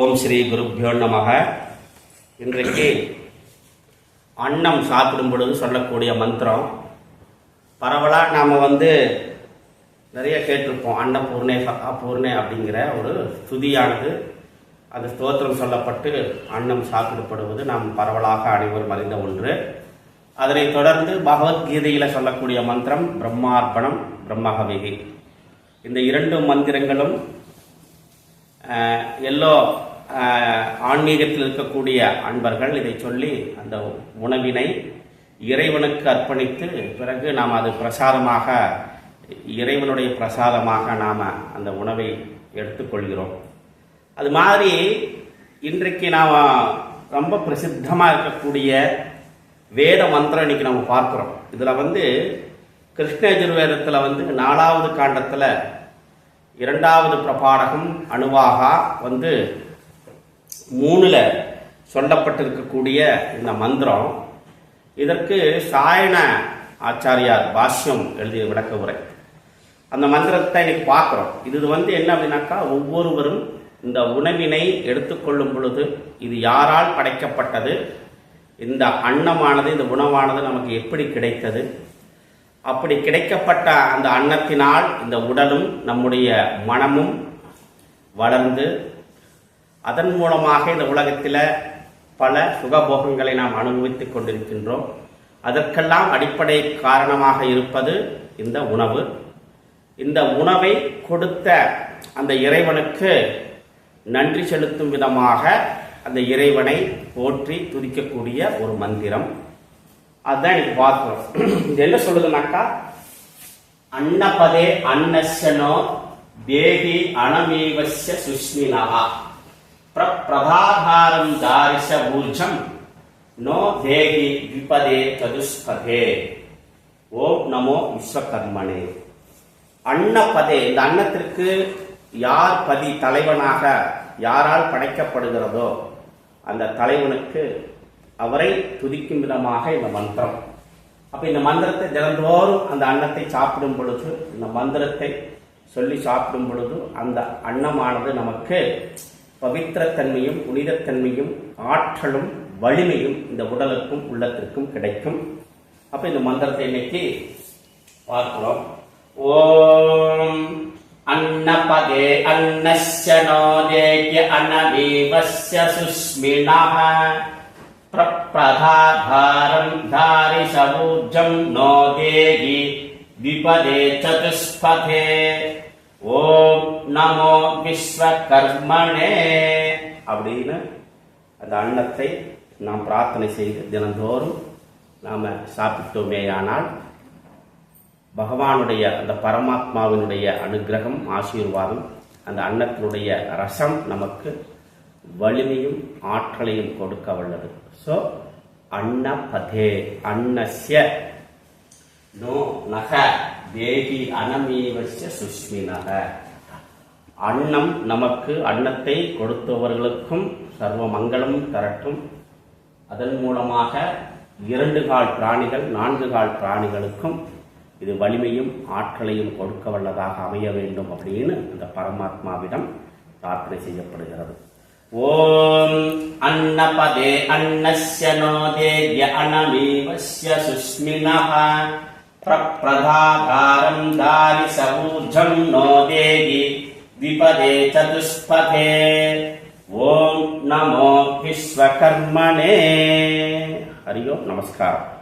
ஓம் ஸ்ரீ குருப்பியோ நமக. இன்றைக்கு அன்னம் சாப்பிடும் பொழுது சொல்லக்கூடிய மந்திரம். பரவலாக நாம் வந்து நிறைய கேட்டிருப்போம். அன்னபூர்ணே பூர்ணே அப்படிங்கிற ஒரு ஸ்துதியானது அந்த ஸ்தோத்திரம் சொல்லப்பட்டு அன்னம் சாப்பிடப்படுவது நாம் பரவலாக அனைவரும் அறிந்த ஒன்று. அதனைத் தொடர்ந்து பகவத்கீதையில் சொல்லக்கூடிய மந்திரம் பிரம்மார்ப்பணம் பிரம்மகவிகி. இந்த இரண்டு மந்திரங்களும் எல்லோ ஆன்மீகத்தில் இருக்கக்கூடிய அன்பர்கள் இதை சொல்லி அந்த உணவினை இறைவனுக்கு அர்ப்பணித்து பிறகு நாம் அது பிரசாதமாக இறைவனுடைய பிரசாதமாக நாம் அந்த உணவை எடுத்துக்கொள்கிறோம். அது மாதிரி இன்றைக்கு நாம் ரொம்ப பிரசித்தமாக இருக்கக்கூடிய வேத மந்திரம் இன்னைக்கு நம்ம பார்க்குறோம். இதில் வந்து கிருஷ்ணயஜுர்வேதத்தில் வந்து நாலாவது காண்டத்தில் இரண்டாவது பிரபாடகம் அணுவாகா வந்து மூணில் சொல்லப்பட்டிருக்கக்கூடிய இந்த மந்திரம் இதற்கு சாயண ஆச்சாரியார் பாஷ்யம் எழுதிய விளக்க உரை. அந்த மந்திரத்தை இன்னைக்கு பார்க்குறோம். இது வந்து என்ன அப்படின்னாக்கா ஒவ்வொருவரும் இந்த உணவினை எடுத்துக்கொள்ளும் பொழுது இது யாரால் படைக்கப்பட்டது இந்த அன்னமானது இந்த உணவானது நமக்கு எப்படி கிடைத்தது? அப்படி கிடைக்கப்பட்ட அந்த அன்னத்தினால் இந்த உடலும் நம்முடைய மனமும் வளர்ந்து அதன் மூலமாக இந்த உலகத்தில் பல சுகபோகங்களை நாம் அனுபவித்துக் கொண்டிருக்கின்றோம். அதற்கெல்லாம் அடிப்படை காரணமாக இருப்பது இந்த உணவு. இந்த உணவை கொடுத்த அந்த இறைவனுக்கு நன்றி செலுத்தும் விதமாக அந்த இறைவனை போற்றி துதிக்கக்கூடிய ஒரு மந்திரம். அதுதான் எனக்கு பார்க்கிறோம் இது என்ன சொல்லுதுனாக்கா? அன்னபதே அன்னசனோ தேகி அனமேவச சுஷ்மினகா பிரபாபாரம் தாரிச ஊர்ஜம் நோ தேகி விபதே சதுஷ்பதே ஓம் நமோ விஸ்வகர்மனே அன்னபதே இந்த அன்னத்திற்கு யார் பதி தலைவனாக யாரால் படைக்கப்படுகிறதோ அந்த தலைவனுக்கு அவரை துதிக்கும் விதமாக இந்த மந்திரம். அப்ப இந்த மந்திரத்தை தினந்தோறும் அந்த அன்னத்தை சாப்பிடும் பொழுது இந்த மந்திரத்தை சொல்லி சாப்பிடும் பொழுது அந்த அன்னமானது நமக்கு பவித்திரத்தன்மையும் புனிதத்தன்மையும் ஆற்றலும் வலிமையும் இந்த உடலுக்கும் உள்ளத்திற்கும் கிடைக்கும் அப்ப இந்த மந்திரத்தை இன்னைக்கு பார்க்கிறோம் ஓம் அன்னபதே அன்னஸ்ய நோதேய அனவீவஸ்ய சுஸ்மினः प्रप्रधाधारं धारि सबूर्जं नो देहि विपदे चतुष्पथे ஓம் நமோ விஸ்வகர்மனே அப்படின்னு அந்த அன்னத்தை நாம் பிரார்த்தனை செய்து தினந்தோறும் நாம் சாப்பிட்டோமேயானால் பகவானுடைய அந்த பரமாத்மாவினுடைய அனுகிரகம் ஆசீர்வாதம் அந்த அன்னத்தினுடைய ரசம் நமக்கு வலிமையும் ஆற்றலையும் கொடுக்க வல்லது. ஸோ அன்னபதே அன்னஸ்ய நோ நக. தேகி அனமீவசிய சுஷ்மினக. அன்னம் நமக்கு அன்னத்தை கொடுத்தவர்களுக்கும் சர்வ மங்களம் தரட்டும். அதன் மூலமாக இரண்டு கால் பிராணிகள் நான்கு கால் பிராணிகளுக்கும் இது வலிமையும் ஆற்றலையும் கொடுக்க வல்லதாக அமைய வேண்டும் அப்படின்னு அந்த பரமாத்மாவிடம் பிரார்த்தனை செய்யப்படுகிறது. ஓம் அன்னபதே அன்னஸ்ய நோதேய அனமீவஸ்ய प्रप्रधाकारम् दारि सबूर्जम् नो देहि द्विपदे चतुष्पथे ॐ नमो विश्वकर्मणे हरि ओम् नमस्कारः